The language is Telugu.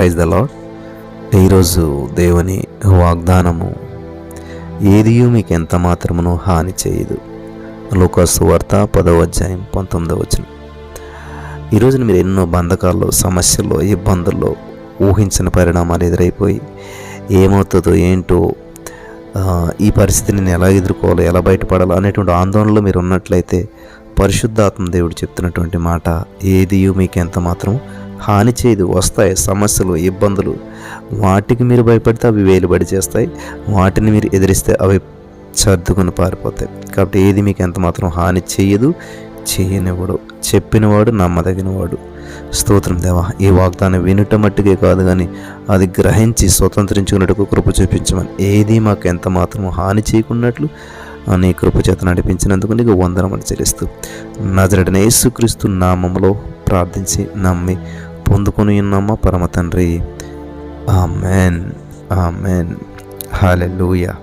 ప్రైజ్ ద లాడ్ ఈరోజు దేవుని వాగ్దానము ఏది మీకు ఎంత మాత్రమును హాని చేయదు. లోకాసు వార్త పదవ అధ్యాయం పంతొమ్మిదవ వచ్చిన ఈరోజు మీరు ఎన్నో బంధకాల్లో సమస్యల్లో ఇబ్బందుల్లో ఊహించిన పరిణామాలు ఎదురైపోయి ఏమవుతుందో ఏంటో ఈ పరిస్థితిని నేను ఎలా ఎదుర్కోవాలో ఎలా బయటపడాలో అనేటువంటి ఆందోళనలో మీరు ఉన్నట్లయితే పరిశుద్ధాత్మ దేవుడు చెప్తున్నటువంటి మాట ఏది మీకు ఎంత మాత్రం హాని చేయదు వస్తాయి సమస్యలు ఇబ్బందులు. వాటికి మీరు భయపడితే అవి వేలుబడి చేస్తాయి. వాటిని మీరు ఎదిరిస్తే అవి సర్దుకుని పారిపోతాయి. కాబట్టి ఏది మీకు ఎంత మాత్రం హాని చేయదు చేయనివాడు చెప్పినవాడు నమ్మదగినవాడు. స్తోత్రం దేవా ఈ వాగ్దానం వినుట మట్టుకే కాదు కానీ అది గ్రహించి స్వతంత్రించుకున్నట్టుకు కృప చూపించమని. ఏది మాకు ఎంత మాత్రం హాని చేయకున్నట్లు ఆ నీ కృప చేత నడిపించినందుకు నీకు వందనమని చెల్లిస్తూ నజరడనేసుక్రీస్తు నామంలో నామములో ప్రార్థించి నమ్మి పొందుకొని ఉన్నామా? పరమ తండ్రి. ఆమెన్. ఆమెన్. హాలెలూయా